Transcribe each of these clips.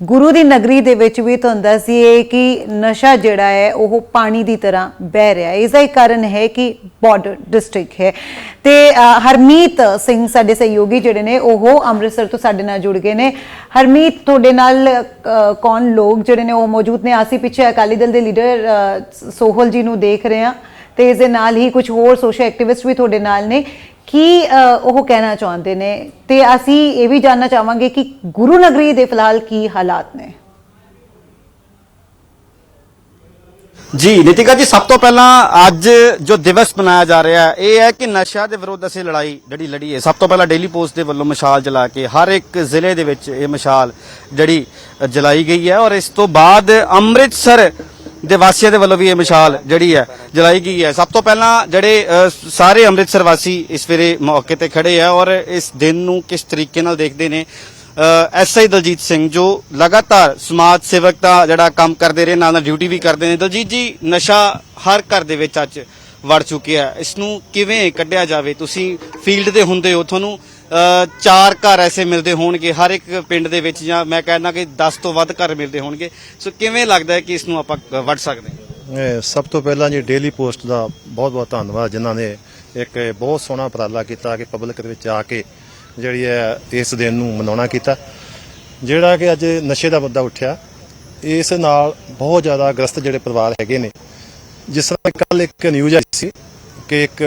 ਗੁਰੂ ਦੀ ਨਗਰੀ ਦੇ ਵਿੱਚ ਵੀ ਤੁਹਾਨੂੰ ਦੱਸੀਏ ਕਿ ਨਸ਼ਾ ਜਿਹੜਾ ਹੈ, ਉਹ ਪਾਣੀ ਦੀ ਤਰ੍ਹਾਂ ਬਹਿ ਰਿਹਾ ਹੈ। ਇਸ ਦਾ ਇੱਕ ਕਾਰਨ ਹੈ ਕਿ ਬਾਰਡਰ ਡਿਸਟ੍ਰਿਕਟ ਹੈ। ਤੇ ਹਰਮੀਤ ਸਿੰਘ ਸਾਡੇ ਸਹਿਯੋਗੀ ਜਿਹੜੇ ਨੇ, ਉਹ ਅੰਮ੍ਰਿਤਸਰ ਤੋਂ ਸਾਡੇ ਨਾਲ ਜੁੜ ਗਏ ਨੇ। ਹਰਮੀਤ, ਤੁਹਾਡੇ ਨਾਲ ਕੌਣ ਲੋਕ ਜਿਹੜੇ ਨੇ, ਉਹ ਮੌਜੂਦ ਨੇ? ਅਸੀਂ ਪਿੱਛੇ ਅਕਾਲੀ ਦਲ ਦੇ ਲੀਡਰ ਸੋਹਲ ਜੀ ਨੂੰ ਦੇਖ ਰਹੇ ਹਾਂ। ਤੇ ਇਸ ਦੇ ਨਾਲ ਹੀ ਕੁਝ ਹੋਰ ਸੋਸ਼ਲ ਐਕਟਿਵਿਸਟ ਵੀ ਤੁਹਾਡੇ ਨਾਲ ਨੇ। ਕੀ ਉਹ ਕਹਿਣਾ ਚਾਹੁੰਦੇ ਨੇ? ਤੇ ਅਸੀਂ ਇਹ ਵੀ ਜਾਨਣਾ ਚਾਹਾਂਗੇ ਕਿ ਗੁਰੂ ਨਗਰੀ ਦੇ ਫਿਲਹਾਲ ਕੀ ਹਾਲਾਤ ਨੇ? ਜੀ, ਨਿਤਿਕਾ ਜੀ, ਸਭ ਤੋਂ ਪਹਿਲਾਂ ਅੱਜ ਜੋ ਦਿਵਸ ਮਨਾਇਆ ਜਾ ਰਿਹਾ ਹੈ, ਇਹ ਹੈ ਕਿ ਨਸ਼ਾ ਦੇ ਵਿਰੁੱਧ ਅਸੀਂ ਲੜਾਈ ਜਿਹੜੀ ਲੜੀ ਹੈ, ਸਭ ਤੋਂ ਪਹਿਲਾਂ ਡੇਲੀ ਪੋਸਟ ਦੇ ਵੱਲੋਂ ਮਸ਼ਾਲ ਜਲਾ ਕੇ ਹਰ ਇੱਕ ਜ਼ਿਲ੍ਹੇ ਦੇ ਵਿੱਚ ਇਹ ਮਸ਼ਾਲ ਜਿਹੜੀ ਜਲਾਈ ਗਈ ਹੈ ਔਰ ਇਸ ਤੋਂ ਬਾਅਦ ਅੰਮ੍ਰਿਤਸਰ ਦੇ ਵਾਸੀਆਂ ਦੇ ਵੱਲੋਂ ਵੀ ਇਹ ਮਿਸਾਲ ਜਿਹੜੀ ਹੈ ਜਲਾਈ ਗਈ ਹੈ। ਸਭ ਤੋਂ ਪਹਿਲਾਂ ਜਿਹੜੇ ਸਾਰੇ ਅੰਮ੍ਰਿਤਸਰ ਵਾਸੀ ਇਸ ਵੇਲੇ ਮੌਕੇ ਤੇ ਖੜੇ ਆ ਔਰ ਇਸ ਦਿਨ ਨੂੰ ਕਿਸ ਤਰੀਕੇ ਨਾਲ ਦੇਖਦੇ ਨੇ ਐਸਆਈ ਦਲਜੀਤ ਸਿੰਘ ਜੋ ਲਗਾਤਾਰ ਸਮਾਜ ਸੇਵਕ ਦਾ ਜਿਹੜਾ ਕੰਮ ਕਰਦੇ ਰਹੇ, ਨਾਲ ਨਾਲ ਡਿਊਟੀ ਵੀ ਕਰਦੇ ਨੇ। ਦਲਜੀਤ ਜੀ, ਨਸ਼ਾ ਹਰ ਘਰ ਦੇ ਵਿੱਚ ਅੱਜ ਵੜ ਚੁੱਕਿਆ ਹੈ। ਇਸ ਨੂੰ ਕਿਵੇਂ ਕੱਢਿਆ ਜਾਵੇ? ਤੁਸੀਂ ਫੀਲਡ ਦੇ ਹੁੰਦੇ ਹੋ, ਤੁਹਾਨੂੰ ਚਾਰ ਘਰ ਐਸੇ ਮਿਲਦੇ ਹੋਣਗੇ, ਹਰ ਇੱਕ ਪਿੰਡ ਦੇ ਵਿੱਚ ਜਾਂ ਮੈਂ ਕਹਿੰਦਾ ਕਿ 10 ਤੋਂ ਵੱਧ ਘਰ ਮਿਲਦੇ ਹੋਣਗੇ। ਸੋ ਕਿਵੇਂ ਲੱਗਦਾ ਹੈ ਕਿ ਇਸ ਨੂੰ ਆਪਾਂ ਵੱਢ ਸਕਦੇ ਹਾਂ? ਇਹ ਸਭ ਤੋਂ ਪਹਿਲਾਂ ਜੀ ਡੇਲੀ ਪੋਸਟ ਦਾ ਬਹੁਤ ਬਹੁਤ ਧੰਨਵਾਦ, ਜਿਨ੍ਹਾਂ ਨੇ ਇੱਕ ਬਹੁਤ ਸੋਹਣਾ ਉਪਰਾਲਾ ਕੀਤਾ ਕਿ ਪਬਲਿਕ ਦੇ ਵਿੱਚ ਆ ਕੇ ਜਿਹੜੀ ਹੈ ਇਸ ਦਿਨ ਨੂੰ ਮਨਾਉਣਾ ਕੀਤਾ। ਜਿਹੜਾ ਕਿ ਅੱਜ ਨਸ਼ੇ ਦਾ ਮੁੱਦਾ ਉੱਠਿਆ, ਇਸ ਨਾਲ ਬਹੁਤ ਜ਼ਿਆਦਾ ਗ੍ਰਸਤ ਜਿਹੜੇ ਪਰਿਵਾਰ ਹੈਗੇ ਨੇ। ਜਿਸ ਤਰ੍ਹਾਂ ਕੱਲ ਇੱਕ ਨਿਊਜ਼ ਆਈ ਸੀ ਕਿ ਇੱਕ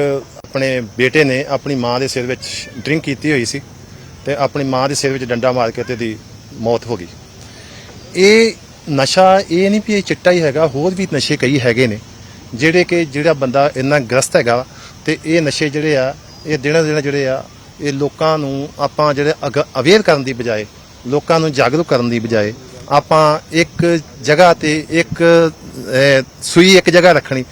ਆਪਣੇ ਬੇਟੇ ਨੇ ਆਪਣੀ ਮਾਂ ਦੇ ਸਿਰ ਵਿੱਚ ਡਰਿੰਕ ਕੀਤੀ ਹੋਈ ਸੀ ਤੇ ਆਪਣੀ ਮਾਂ ਦੇ ਸਿਰ ਵਿੱਚ ਡੰਡਾ ਮਾਰ ਕੇ ਤੇ ਦੀ ਮੌਤ ਹੋ ਗਈ। ਇਹ ਨਸ਼ਾ ਇਹ ਨਹੀਂ ਵੀ ਇਹ ਚਿੱਟਾ ਹੀ ਹੈਗਾ, ਹੋਰ ਵੀ ਨਸ਼ੇ ਕਈ ਹੈਗੇ ਨੇ, ਜਿਹੜੇ ਕਿ ਜਿਹੜਾ ਬੰਦਾ ਇੰਨਾ ਗ੍ਰਸਤ ਹੈਗਾ ਤੇ ਇਹ ਨਸ਼ੇ ਜਿਹੜੇ ਆ, ਇਹ ਦਿਨਾਂ ਦਿਨਾਂ ਜਿਹੜੇ ਆ, ਇਹ ਲੋਕਾਂ ਨੂੰ ਆਪਾਂ ਜਿਹੜੇ ਅਵੇਅਰ ਕਰਨ ਦੀ ਬਜਾਏ, ਲੋਕਾਂ ਨੂੰ ਜਾਗਰੂਕ ਕਰਨ ਦੀ ਬਜਾਏ ਆਪਾਂ ਇੱਕ ਜਗ੍ਹਾ ਤੇ ਇੱਕ ਸੂਈ ਇੱਕ ਜਗ੍ਹਾ ਰੱਖਣੀ,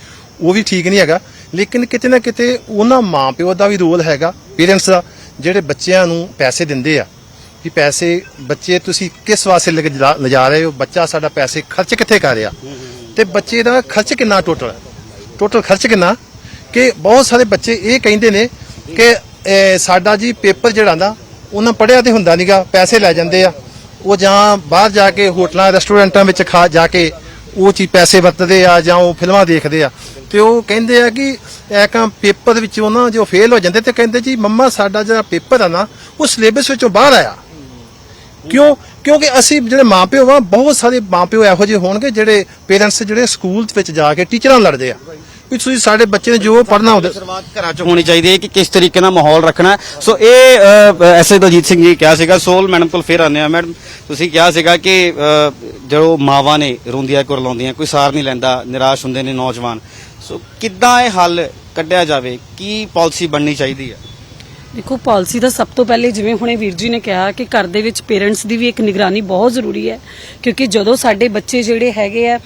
ਉਹ ਵੀ ਠੀਕ ਨਹੀਂ ਹੈਗਾ। ਲੇਕਿਨ ਕਿਤੇ ਨਾ ਕਿਤੇ ਉਹਨਾਂ ਮਾਪਿਓ ਦਾ ਵੀ ਰੋਲ ਹੈਗਾ ਪੇਰੈਂਟਸ ਦਾ, ਜਿਹੜੇ ਬੱਚਿਆਂ ਨੂੰ ਪੈਸੇ ਦਿੰਦੇ ਆ। ਕਿ ਪੈਸੇ, ਬੱਚੇ ਤੁਸੀਂ ਕਿਸ ਵਾਸਤੇ ਲੈ ਲਿਜਾ ਰਹੇ ਹੋ? ਬੱਚਾ ਸਾਡਾ ਪੈਸੇ ਖਰਚ ਕਿੱਥੇ ਕਰ ਰਿਹਾ? ਤੇ ਬੱਚੇ ਦਾ ਖਰਚ ਕਿੰਨਾ ਟੋਟਲ ਟੋਟਲ ਖਰਚ ਕਿੰਨਾ? ਕਿ ਬਹੁਤ ਸਾਰੇ ਬੱਚੇ ਇਹ ਕਹਿੰਦੇ ਨੇ ਕਿ ਸਾਡਾ ਜੀ ਪੇਪਰ ਜਿਹੜਾ ਨਾ, ਉਹਨਾਂ ਪੜਿਆ ਤੇ ਹੁੰਦਾ ਨਹੀਂਗਾ ਪੈਸੇ ਲੈ ਜਾਂਦੇ ਆ। ਉਹ ਜਾਂ ਬਾਹਰ ਜਾ ਕੇ ਹੋਟਲਾਂ, ਰੈਸਟੋਰੈਂਟਾਂ ਵਿੱਚ ਖਾ, ਜਾ ਕੇ ਉਹ ਚੀ ਪੈਸੇ ਵਰਤਦੇ ਆ ਜਾਂ ਉਹ ਫਿਲਮਾਂ ਦੇਖਦੇ ਆ। ਤੇ ਉਹ ਕਹਿੰਦੇ ਆ ਕਿ ਐਕਾਂ ਪੇਪਰ ਵਿੱਚੋਂ ਨਾ ਜੋ ਫੇਲ ਹੋ ਜਾਂਦੇ ਤੇ ਕਹਿੰਦੇ ਜੀ, ਮੰਮਾ ਸਾਡਾ ਜਿਹੜਾ ਪੇਪਰ ਆ ਨਾ, ਉਹ ਸਿਲੇਬਸ ਵਿੱਚੋਂ ਬਾਹਰ ਆਇਆ। ਕਿਉਂ? ਕਿਉਂਕਿ ਅਸੀਂ ਜਿਹੜੇ ਮਾਪਿਓ ਆ ਬਹੁਤ ਸਾਰੇ ਮਾਪਿਓ ਇਹੋ ਜਿਹੇ ਹੋਣਗੇ ਜਿਹੜੇ ਪੇਰੈਂਟਸ ਜਿਹੜੇ ਸਕੂਲ ਵਿੱਚ ਜਾ ਕੇ ਟੀਚਰਾਂ ਲੜਦੇ ਆ। ਵੀ ਤੁਸੀਂ ਸਾਡੇ ਬੱਚੇ ਨੇ ਜੋ ਪੜ੍ਹਨਾ ਹੁੰਦਾ ਸ਼ੁਰੂਆਤ ਘਰਾਂ 'ਚ ਹੋਣੀ ਚਾਹੀਦੀ ਹੈ ਕਿ ਕਿਸ ਤਰੀਕੇ ਨਾਲ ਮਾਹੌਲ ਰੱਖਣਾ ਹੈ। ਸੋ ਇਹ ਐਸਏ ਦਲਜੀਤ ਸਿੰਘ ਜੀ ਕਿਹਾ ਸੀਗਾ ਸੋਲ ਮੈਡਮ ਕੋਲ ਫੇਰ ਆਨੇ ਆ ਮੈਡਮ। ਤੁਸੀਂ ਕਿਹਾ ਸੀਗਾ ਕਿ ਅ, ਜੋ ਮਾਵਾਂ ਨੇ ਰੋਂਦੀਆਂ ਕੁਰਲਾਉਂਦੀਆਂ ਕੋਈ ਸਾਰ ਨਹੀਂ ਲੈਂਦਾ ਨਿਰਾਸ਼ ਹੁੰਦੇ ਨੇ ਨੌਜਵਾਨ। ਸੋ ਕਿੱਦਾਂ ਇਹ ਹੱਲ ਕੱਢਿਆ ਜਾਵੇ? ਕੀ ਪਾਲਿਸੀ ਬਣਨੀ ਚਾਹੀਦੀ ਹੈ? ਦੇਖੋ ਪਾਲਿਸੀ ਦਾ ਸਭ ਤੋਂ ਪਹਿਲੇ ਜਿਵੇਂ ਹੁਣੇ ਵੀਰ ਜੀ ਨੇ ਕਿਹਾ ਕਿ ਘਰ ਦੇ ਵਿੱਚ ਪੇਰੈਂਟਸ ਦੀ ਵੀ ਇੱਕ ਨਿਗਰਾਨੀ ਬਹੁਤ ਜ਼ਰੂਰੀ ਹੈ। ਕਿਉਂਕਿ ਜਦੋਂ ਸਾਡੇ ਬੱਚੇ ਜਿਹੜੇ ਹੈਗੇ ਆ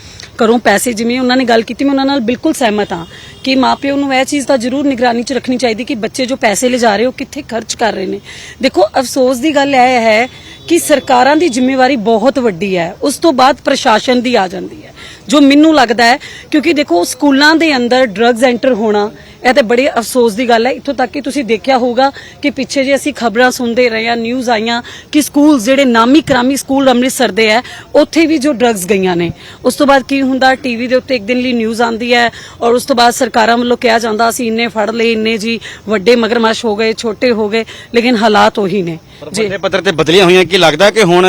ਘਰੋਂ ਪੈਸੇ ਜਿਵੇਂ ਉਹਨਾਂ ਨੇ ਗੱਲ ਕੀਤੀ, ਮੈਂ ਉਹਨਾਂ ਨਾਲ ਬਿਲਕੁਲ ਸਹਿਮਤ ਹਾਂ ਕਿ ਮਾਪਿਓ ਨੂੰ ਇਹ ਚੀਜ਼ ਤਾਂ ਜ਼ਰੂਰ ਨਿਗਰਾਨੀ 'ਚ ਰੱਖਣੀ ਚਾਹੀਦੀ ਕਿ ਬੱਚੇ ਜੋ ਪੈਸੇ ਲਿਜਾ ਰਹੇ, ਉਹ ਕਿੱਥੇ ਖਰਚ ਕਰ ਰਹੇ ਨੇ। ਦੇਖੋ, ਅਫਸੋਸ ਦੀ ਗੱਲ ਇਹ ਹੈ ਕਿ ਸਰਕਾਰਾਂ ਦੀ ਜ਼ਿੰਮੇਵਾਰੀ ਬਹੁਤ ਵੱਡੀ ਹੈ, ਉਸ ਤੋਂ ਬਾਅਦ ਪ੍ਰਸ਼ਾਸਨ ਦੀ ਆ ਜਾਂਦੀ ਹੈ। ਜੋ ਮੈਨੂੰ ਲੱਗਦਾ ਹੈ ਕਿਉਂਕਿ ਦੇਖੋ ਸਕੂਲਾਂ ਦੇ ਅੰਦਰ ਡਰੱਗਸ ਐਂਟਰ ਹੋਣਾ ਇਹ ਤੇ ਬੜੇ ਅਫਸੋਸ ਦੀ ਗੱਲ ਹੈ। ਇੱਥੋਂ ਤੱਕ ਕਿ ਤੁਸੀਂ ਦੇਖਿਆ ਹੋਊਗਾ ਕਿ ਪਿੱਛੇ ਜੇ ਅਸੀਂ ਖਬਰਾਂ ਸੁਣਦੇ ਰਹੇ ਆ ਨਿਊਜ਼ ਆਈਆਂ ਕਿ ਸਕੂਲ ਜਿਹੜੇ ਨਾਮੀ ਕਰਾਮੀ ਸਕੂਲ ਅੰਮ੍ਰਿਤਸਰ ਦੇ ਹੈ ਉੱਥੇ ਵੀ ਜੋ ਡਰੱਗਸ ਗਈਆਂ ਨੇ। ਉਸ ਤੋਂ ਬਾਅਦ ਕੀ ਹੁੰਦਾ ਟੀਵੀ ਦੇ ਉੱਤੇ ਇੱਕ ਦਿਨ ਲਈ ਨਿਊਜ਼ ਆਉਂਦੀ ਹੈ ਔਰ ਉਸ ਤੋਂ ਬਾਅਦ ਸਰਕਾਰਾਂ ਵੱਲੋਂ ਕਿਹਾ ਜਾਂਦਾ ਅਸੀਂ ਇੰਨੇ ਫੜ ਲਏ ਇੰਨੇ ਜੀ ਵੱਡੇ ਮਗਰਮੱਛ ਹੋ ਗਏ ਛੋਟੇ ਹੋ ਗਏ ਲੇਕਿਨ ਹਾਲਾਤ ਉਹੀ ਨੇ। ਵੱਡੇ ਪੱਧਰ ਤੇ ਬਦਲੀਆਂ ਹੋਈਆਂ ਕੀ ਲੱਗਦਾ ਕਿ ਹੁਣ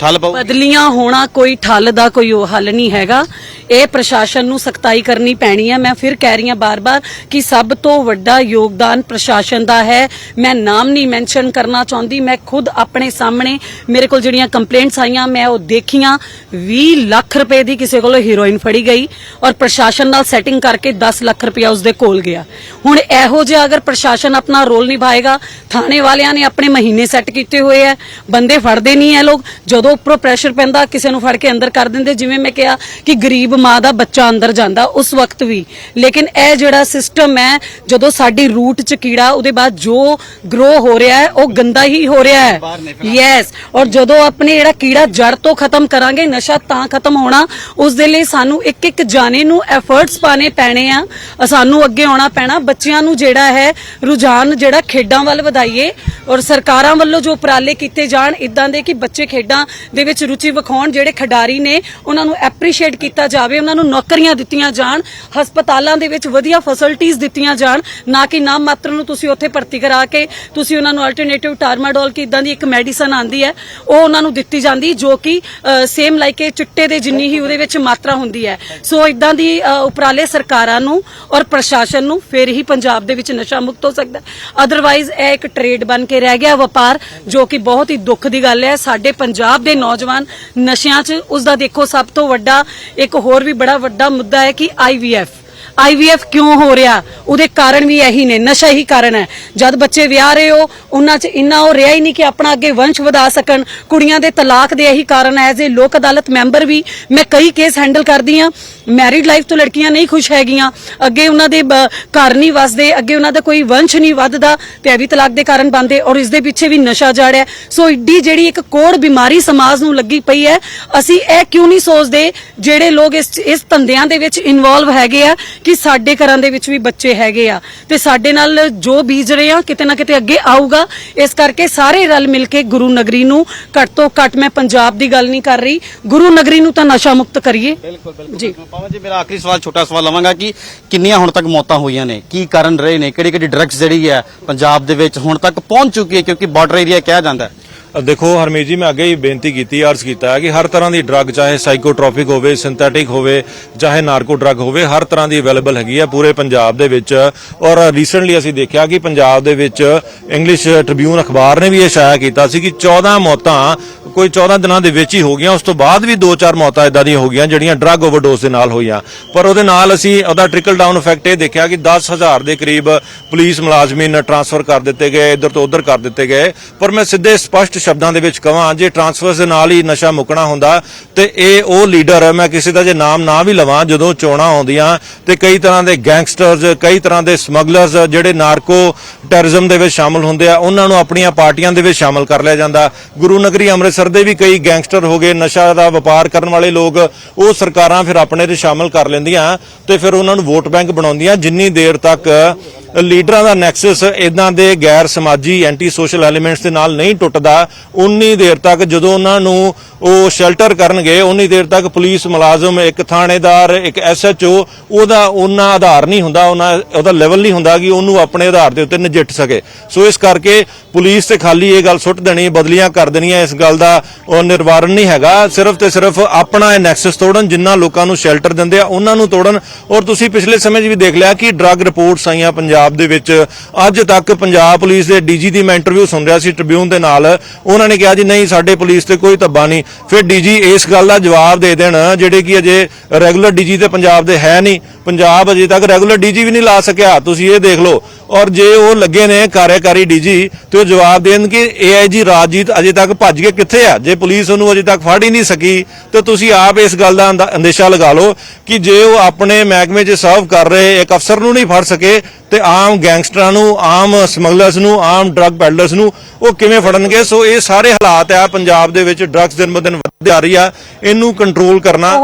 ਠੱਲ ਪਊ ਬਦਲੀਆਂ ਹੋਣਾ ਕੋਈ ਠੱਲ ਦਾ ਕੋਈ ਉਹ ਹੱਲ ਨਹੀਂ ਹੈਗਾ। ਇਹ ਪ੍ਰਸ਼ਾਸਨ ਨੂੰ ਸਖਤਾਈ ਕਰਨੀ ਪੈਣੀ ਹੈ। ਮੈਂ ਫਿਰ ਕਹਿ ਰਹੀ ਹਾਂ ਬਾਰ-ਬਾਰ ਕਿ ਸਭ ਤੋਂ ਵੱਡਾ ਯੋਗਦਾਨ ਪ੍ਰਸ਼ਾਸਨ ਦਾ ਹੈ। ਮੈਂ ਨਾਮ ਨਹੀਂ ਮੈਂਸ਼ਨ ਕਰਨਾ ਚਾਹੁੰਦੀ। ਮੈਂ ਖੁਦ ਆਪਣੇ ਸਾਹਮਣੇ ਮੇਰੇ ਕੋਲ ਜਿਹੜੀਆਂ ਕੰਪਲੇਂਟਸ ਆਈਆਂ, ਮੈਂ ਉਹ ਦੇਖੀਆਂ। 20 ਲੱਖ ਰੁਪਏ ਦੀ ਕਿਸੇ ਕੋਲੋਂ ਹੀਰੋਇਨ ਫੜੀ ਗਈ ਔਰ ਪ੍ਰਸ਼ਾਸਨ ਨਾਲ ਸੈਟਿੰਗ ਕਰਕੇ 10 ਲੱਖ ਰੁਪਇਆ ਉਸਦੇ ਕੋਲ ਗਿਆ। ਹੁਣ ਇਹੋ ਜਿਹਾ ਅਗਰ ਪ੍ਰਸ਼ਾਸਨ ਆਪਣਾ ਰੋਲ ਨਿਭਾਏਗਾ, ਥਾਣੇ ਵਾਲਿਆਂ ਨੇ ਆਪਣੇ ਮਹੀਨੇ ਸੈੱਟ ਕੀਤੇ ਹੋਏ ਆ ਬੰਦੇ ਫੜਦੇ ਨਹੀਂ ਐ ਲੋਕ। ਜਦੋਂ ਉੱਪਰੋਂ ਪ੍ਰੈਸ਼ਰ ਪੈਂਦਾ, ਕਿਸੇ ਨੂੰ ਫੜ ਕੇ ਅੰਦਰ ਕਰ ਦਿੰਦੇ। ਜਿਵੇਂ ਮੈਂ ਕਿਹਾ ਕਿ ਗਰੀਬ ਮਾਂ ਦਾ ਬੱਚਾ ਅੰਦਰ ਜਾਂਦਾ ਉਸ ਵਕਤ ਵੀ। ਲੇਕਿਨ ਇਹ ਜਿਹੜਾ ਸਿਸਟਮ ਹੈ ਜਦੋਂ ਸਾਡੀ ਰੂਟ ਚ ਕੀੜਾ ਉਹਦੇ ਬਾਅਦ ਜੋ ਗਰੋ ਹੋ ਰਿਹਾ ਹੈ ਉਹ ਗੰਦਾ ਹੀ ਹੋ ਰਿਹਾ ਹੈ। ਯੈਸ ਔਰ ਜਦੋਂ ਆਪਣੇ ਜਿਹੜਾ ਕੀੜਾ ਜੜ ਤੋਂ ਖਤਮ ਕਰਾਂਗੇ ਨਸ਼ਾ ਤਾਂ ਖਤਮ ਹੋਣਾ ਉਸ ਦੇ ਲਈ ਸਾਨੂੰ ਇੱਕ ਇੱਕ ਜਾਣੇ ਨੂੰ ਐਫਰਟਸ ਪਾਣੇ ਪੈਣੇ ਆ। ਸਾਨੂੰ ਅੱਗੇ ਆਉਣਾ ਪੈਣਾ। ਬੱਚਿਆਂ ਨੂੰ ਜਿਹੜਾ ਹੈ ਰੁਝਾਨ ਜਿਹੜਾ ਖੇਡਾਂ ਵੱਲ ਵਧਾਈਏ ਔਰ ਸਰਕਾਰਾਂ ਵੱਲੋਂ ਜੋ ਉਪਰਾਲੇ ਕੀਤੇ ਜਾਣ ਇਦਾਂ ਦੇ ਕਿ ਬੱਚੇ ਖੇਡਾਂ ਦੇ ਵਿੱਚ ਰੁਚੀ ਵਿਖਾਉਣ ਜਿਹੜੇ ਖਿਡਾਰੀ ਨੇ ਉਹਨਾਂ ਨੂੰ ਐਪਰੀਸ਼ੀਏਟ ਕੀਤਾ ਜਾਵੇ। ਉਹਨਾਂ ਨੂੰ ਨੌਕਰੀਆਂ ਦਿੱਤੀਆਂ ਜਾਣ, ਹਸਪਤਾਲਾਂ ਦੇ ਵਿੱਚ ਵਧੀਆ ਫੈਸਿਲਿਟੀਆਂ ਦਿੱਤੀਆਂ ਜਾਣ, ਨਾ ਕਿ ਨਾਮ ਮਾਤਰ ਨੂੰ ਤੁਸੀਂ ਉੱਥੇ ਭਰਤੀ ਕਰਾ ਕੇ, ਤੁਸੀਂ ਉਹਨਾਂ ਨੂੰ ਅਲਟਰਨੇਟਿਵ ਟਾਰਮਾਡੋਲ ਕੀ ਇਦਾਂ ਦੀ ਇੱਕ ਮੈਡੀਸਨ ਆਂਦੀ ਹੈ, ਉਹ ਉਹਨਾਂ ਨੂੰ ਦਿੱਤੀ ਜਾਂਦੀ, ਜੋ ਕਿ ਸੇਮ ਲਾਈਕ ਇਹ ਚਿੱਟੇ ਦੇ ਜਿੰਨੀ ਹੀ ਉਹਦੇ ਵਿੱਚ ਮਾਤਰਾ ਹੁੰਦੀ ਹੈ। ਸੋ ਇਦਾਂ ਦੀ ਉਪਰਾਲੇ ਸਰਕਾਰਾਂ ਨੂੰ ਔਰ ਪ੍ਰਸ਼ਾਸਨ ਨੂੰ ਫਿਰ ਹੀ ਪੰਜਾਬ ਦੇ ਵਿੱਚ ਨਸ਼ਾ ਮੁਕਤ ਹੋ ਸਕਦਾ ਅਦਰਵਾਈਜ਼ ਇਹ ਇੱਕ ਟ੍ਰੇਡ ਬਣ ਕੇ ਰਹਿ ਗਿਆ ਵਪਾਰ, ਜੋ ਕਿ ਬਹੁਤ ਹੀ ਦੁੱਖ ਦੀ ਗੱਲ ਹੈ। ਸਾਡੇ ਪੰਜਾਬ ਦੇ ਨੌਜਵਾਨ ਨਸ਼ਿਆਂ 'ਚ ਉਸ ਦਾ ਦੇਖੋ ਸਭ ਤੋਂ ਵੱਡਾ ਇੱਕ ਹੋਰ ਵੀ ਬੜਾ ਵੱਡਾ ਮੁੱਦਾ ਹੈ ਕਿ ਆਈਵੀਐਫ ਆਈਵੀਐਫ ਕਿਉਂ ਹੋ ਰਿਹਾ? ਉਹਦੇ ਕਾਰਨ ਵੀ ਇਹੀ ਨੇ, ਨਸ਼ਾ ਹੀ ਕਾਰਨ ਹੈ। ਜਦ ਬੱਚੇ ਵਿਆਹ ਰਹੇ ਹੋ, ਉਹਨਾਂ 'ਚ ਇੰਨਾ ਉਹ ਰਿਹਾ ਹੀ ਨਹੀਂ ਕਿ ਆਪਣਾ ਅੱਗੇ ਵੰਸ਼ ਵਧਾ ਸਕਣ। ਕੁੜੀਆਂ ਦੇ ਤਲਾਕ ਦੇ ਇਹੀ ਕਾਰਨ ਹੈ, ਐਜ਼ ਏ ਲੋਕ ਅਦਾਲਤ ਮੈਂਬਰ ਵੀ ਮੈਂ ਕਈ ਕੇਸ ਹੈਂਡਲ ਕਰਦੀ ਆ ਮੈਰਿਡ ਲਾਈਫ ਤੋਂ ਲੜਕੀਆਂ ਨਹੀਂ ਖੁਸ਼ ਹੈਗੀਆਂ। ਅੱਗੇ ਉਹਨਾਂ ਦੇ ਘਰ ਨਹੀਂ ਵਸਦੇ, ਅੱਗੇ ਉਹਨਾਂ ਦਾ ਕੋਈ ਵੰਸ਼ ਨਹੀਂ ਵੱਧਦਾ ਤੇ ਇਹ ਵੀ ਤਲਾਕ ਦੇ ਕਾਰਨ ਬਣਦੇ ਔਰ ਇਸ ਦੇ ਪਿੱਛੇ ਵੀ ਨਸ਼ਾ ਜੜਿਆ। ਸੋ ਇੱਡੀ ਜਿਹੜੀ ਇੱਕ ਕੋੜ ਬਿਮਾਰੀ ਸਮਾਜ ਨੂੰ ਲੱਗੀ ਪਈ ਹੈ, ਅਸੀਂ ਇਹ ਕਿਉਂ ਨਹੀਂ ਸੋਚਦੇ ਜਿਹੜੇ ਲੋਕ ਇਸ ਇਸ ਧੰਦਿਆਂ ਦੇ ਵਿੱਚ ਇਨਵੋਲਵ ਹੈਗੇ ਆ ਕਿ ਸਾਡੇ ਘਰਾਂ ਦੇ ਵਿੱਚ ਵੀ ਬੱਚੇ ਹੈਗੇ ਆ। ਤੇ ਸਾਡੇ ਨਾਲ ਜੋ ਬੀਜ ਰਹੇ ਆ ਕਿਤੇ ਨਾ ਕਿਤੇ ਅੱਗੇ ਆਊਗਾ। ਇਸ ਕਰਕੇ ਸਾਰੇ ਰਲ ਮਿਲ ਕੇ ਗੁਰੂ ਨਗਰੀ ਨੂੰ ਘੱਟ ਤੋਂ ਘੱਟ ਮੈਂ ਪੰਜਾਬ ਦੀ ਗੱਲ ਨਹੀਂ ਕਰ ਰਹੀ। ਗੁਰੂ ਨਗਰੀ ਨੂੰ ਤਾਂ ਨਸ਼ਾ ਮੁਕਤ ਕਰੀਏ। ਬਿਲਕੁਲ ਬਿਲਕੁਲ ਜੀ। ਪਵਨ ਜੀ ਮੇਰਾ ਆਖਰੀ ਸਵਾਲ ਛੋਟਾ ਸਵਾਲ ਲਵਾਂਗਾ ਕਿ ਕਿੰਨੀਆਂ ਹੁਣ ਤੱਕ ਮੌਤਾਂ ਹੋਈਆਂ ਨੇ? ਕੀ ਕਾਰਨ ਰਹੇ ਨੇ? ਕਿਹੜੀ ਕਿਹੜੀ ਡਰੱਗਸ ਜਿਹੜੀ ਹੈ ਪੰਜਾਬ ਦੇ ਵਿੱਚ ਹੁਣ ਤੱਕ ਪਹੁੰਚ ਚੁੱਕੀ ਹੈ? ਕਿਉਂਕਿ ਬਾਰਡਰ ਏਰੀਆ ਕਿਹਾ ਜਾਂਦਾ ਹੈ। ਦੇਖੋ ਹਰਮੀਤ ਜੀ, ਮੈਂ ਅੱਗੇ ਹੀ ਬੇਨਤੀ ਕੀਤੀ, ਅਰਜ਼ ਕੀਤਾ ਹੈ ਕਿ ਹਰ ਤਰ੍ਹਾਂ ਦੀ ਡਰੱਗ, ਚਾਹੇ ਸਾਈਕੋਟ੍ਰੋਪਿਕ ਹੋਵੇ ਸਿੰਥੈਟਿਕ ਹੋਵੇ, ਚਾਹੇ ਨਾਰਕੋ ਡਰੱਗ ਹੋਵੇ, ਹਰ ਤਰ੍ਹਾਂ ਦੀ ਅਵੇਲੇਬਲ ਹੈਗੀ ਹੈ ਪੂਰੇ ਪੰਜਾਬ ਦੇ ਵਿੱਚ। ਔਰ ਰੀਸੈਂਟਲੀ ਅਸੀਂ ਦੇਖਿਆ ਕਿ ਪੰਜਾਬ ਦੇ ਵਿੱਚ ਇੰਗਲਿਸ਼ ਟ੍ਰਿਬਿਊਨ ਅਖਬਾਰ ਨੇ ਵੀ ਇਹ ਸ਼ਾਇਆ ਕੀਤਾ ਸੀ ਕਿ 14 ਮੌਤਾਂ ਕੋਈ 14 ਦਿਨਾਂ ਦੇ ਵਿੱਚ ਹੀ ਹੋ ਗਈਆਂ, ਉਸ ਤੋਂ ਬਾਅਦ ਵੀ 2-4 ਮੌਤਾਂ ਇਦਾਂ ਦੀਆਂ ਹੋ ਗਈਆਂ, ਜਿਹੜੀਆਂ ਡਰੱਗ ਓਵਰਡੋਸ ਦੇ ਨਾਲ ਹੋਈਆਂ। ਪਰ ਉਹਦੇ ਨਾਲ ਅਸੀਂ ਉਹਦਾ ਟ੍ਰਿਕਲ ਡਾਊਨ ਇਫੈਕਟ ਇਹ ਦੇਖਿਆ ਕਿ 10000 ਦੇ ਕਰੀਬ ਪੁਲਿਸ ਮੁਲਾਜ਼ਮੀਨ ਟ੍ਰਾਂਸਫਰ ਕਰ ਦਿੱਤੇ ਗਏ, ਇੱਧਰ ਤੋਂ ਉੱਧਰ ਕਰ ਦਿੱਤੇ ਗਏ। ਪਰ ਮੈਂ ਸਿੱਧੇ ਸਪਸ਼ਟ ਸ਼ਬਦਾਂ ਦੇ ਵਿੱਚ ਕਹਾਂ ਜੇ ਟ੍ਰਾਂਸਫਰਸ ਦੇ ਨਾਲ ਹੀ ਨਸ਼ਾ ਮੁਕਣਾ ਹੁੰਦਾ, ਤੇ ਇਹ ਉਹ ਲੀਡਰ ਮੈਂ ਕਿਸੇ ਦਾ ਜੇ ਨਾਮ ਨਾ ਵੀ ਲਵਾਂ, ਜਦੋਂ ਚੋਣਾਂ ਆਉਂਦੀਆਂ, ਤੇ ਕਈ ਤਰ੍ਹਾਂ ਦੇ ਗੈਂਗਸਟਰਸ ਕਈ ਤਰ੍ਹਾਂ ਦੇ ਸਮਗਲਰਸ ਜਿਹੜੇ ਨਾਰਕੋ ਟੈਰਰਿਜ਼ਮ ਦੇ ਵਿੱਚ ਸ਼ਾਮਲ ਹੁੰਦੇ ਆ, ਉਹਨਾਂ ਨੂੰ ਆਪਣੀਆਂ ਪਾਰਟੀਆਂ ਦੇ ਵਿੱਚ ਸ਼ਾਮਲ ਕਰ ਲਿਆ ਜਾਂਦਾ। ਗੁਰੂ ਨਗਰੀ ਅੰਮ੍ਰਿਤਸਰ ਦੇ ਵੀ ਕਈ ਗੈਂਗਸਟਰ ਹੋ ਗਏ, ਨਸ਼ਾ ਦਾ ਵਪਾਰ ਕਰਨ ਵਾਲੇ ਲੋਕ, ਉਹ ਸਰਕਾਰਾਂ ਫਿਰ ਆਪਣੇ ਤੇ ਸ਼ਾਮਲ ਕਰ ਲੈਂਦੀਆਂ ਤੇ ਫਿਰ ਉਹਨਾਂ ਨੂੰ ਵੋਟ ਬੈਂਕ ਬਣਾਉਂਦੀਆਂ। ਜਿੰਨੀ ਦੇਰ ਤੱਕ ਲੀਡਰਾਂ ਦਾ ਨੈਕਸਸ ਇਦਾਂ ਦੇ ਗੈਰ ਸਮਾਜੀ ਐਂਟੀ ਸੋਸ਼ਲ ਐਲੀਮੈਂਟਸ ਦੇ ਨਾਲ ਨਹੀਂ ਟੁੱਟਦਾ, ਉਨੀ ਦੇਰ ਤੱਕ ਜਦੋਂ ਉਹਨਾਂ ਨੂੰ ਉਹ ਸ਼ੈਲਟਰ ਕਰਨਗੇ, ਉਨੀ ਦੇਰ ਤੱਕ ਪੁਲਿਸ ਮੁਲਾਜ਼ਮ, ਇੱਕ ਥਾਣੇਦਾਰ, ਇੱਕ ਐਸਐਚਓ ਉਹਦਾ ਉਹਨਾਂ ਆਧਾਰ ਨਹੀਂ ਹੁੰਦਾ, ਉਹਨਾਂ, ਉਹਦਾ ਲੈਵਲ ਨਹੀਂ ਹੁੰਦਾ ਕਿ ਉਹਨੂੰ ਆਪਣੇ ਆਧਾਰ ਦੇ ਉੱਤੇ ਨਜਿੱਠ ਸਕੇ। ਸੋ ਇਸ ਕਰਕੇ ਪੁਲਿਸ ਤੇ ਖਾਲੀ ਇਹ ਗੱਲ ਸੁੱਟ ਦੇਣੀ, ਬਦਲੀਆਂ ਕਰ ਦੇਣੀਆਂ, ਇਸ ਗੱਲ ਦਾ ਉਹ ਨਿਰਵਾਰਨ ਨਹੀਂ ਹੈਗਾ। ਸਿਰਫ ਤੇ ਸਿਰਫ ਆਪਣਾ ਇਹ ਨੈਕਸਸ ਤੋੜਨ, ਜਿੰਨਾ ਲੋਕਾਂ ਨੂੰ ਸ਼ੈਲਟਰ ਦਿੰਦੇ ਆ, ਉਹਨਾਂ ਨੂੰ ਤੋੜਨ। ਔਰ ਤੁਸੀਂ ਪਿਛਲੇ ਸਮੇਂ 'ਚ ਵੀ ਦੇਖ ਲਿਆ ਕਿ ਡਰੱਗ ਰਿਪੋਰਟਸ ਆਈਆਂ ਪੰਜਾਬ ਦੇ ਵਿੱਚ। ਅੱਜ ਤੱਕ ਪੰਜਾਬ ਪੁਲਿਸ ਦੇ ਡੀਜੀ ਦੀ ਮੈਂ ਇੰਟਰਵਿਊ ਸੁਣ ਰਿਹਾ ਸੀ ਟ੍ਰਿਬਿਊਨ ਦੇ ਨਾਲ। ਉਹਨਾਂ ਨੇ ਕਿਹਾ ਜੀ, ਨਹੀਂ, ਸਾਡੇ ਪੁਲਿਸ ਤੇ ਕੋਈ ਧੱਬਾ ਨਹੀਂ। ਫਿਰ ਡੀਜੀ ਇਸ ਗੱਲ ਦਾ ਜਵਾਬ ਦੇ ਦੇਣ, ਜਿਹੜੇ ਕਿ ਅਜੇ ਰੈਗੂਲਰ ਡੀਜੀ ਤੇ ਪੰਜਾਬ ਦੇ ਹੈ ਨਹੀਂ। ਪੰਜਾਬ ਅਜੇ ਤੱਕ ਰੈਗੂਲਰ ਡੀਜੀ ਵੀ ਨਹੀਂ ਲਾ ਸਕਿਆ। ਤੁਸੀਂ ਇਹ ਦੇਖ ਲਓ। ਔਰ ਜੇ ਉਹ ਲੱਗੇ ਨੇ ਕਾਰਜਕਾਰੀ ਡੀਜੀ ਤੇ ਉਹ ਜਵਾਬ ਦੇਣ ਕਿ ਏਆਈਜੀ ਰਾਜਜੀਤ ਅਜੇ ਤੱਕ ਭੱਜ ਕੇ ਕਿੱਥੇ ਆ? ਜੇ ਪੁਲਿਸ ਉਹਨੂੰ ਅਜੇ ਤੱਕ ਫੜ ਹੀ ਨਹੀਂ ਸਕੀ, ਤੇ ਤੁਸੀਂ ਆਪ ਇਸ ਗੱਲ ਦਾ ਅੰਦੇਸ਼ਾ ਲਗਾ ਲਓ ਕਿ ਜੇ ਉਹ ਆਪਣੇ ਮਹਿਕਮੇ 'ਚ ਸਰਵ ਕਰ ਰਹੇ, ਇੱਕ ਅਫਸਰ ਨੂੰ ਨਹੀਂ ਫੜ ਸਕੇ, ਤੇ ਆਮ ਗੈਂਗਸਟਰਾਂ ਨੂੰ, ਆਮ ਸਮਗਲਰਸ ਨੂੰ, ਆਮ ਡਰੱਗ ਪੈਡਲਰਸ ਨੂੰ ਉਹ ਕਿਵੇਂ ਫੜਨਗੇ? ਸੋ ਇਹ ਸਾਰੇ ਹਾਲਾਤ ਆ। ਪੰਜਾਬ ਦੇ ਵਿੱਚ ਡਰੱਗਸ ਦਿਨ ਬ ਦਿਨ ਵੱਧਦੇ ਆ ਰਹੀ ਆ। ਇਹਨੂੰ ਕੰਟਰੋਲ ਕਰਨਾ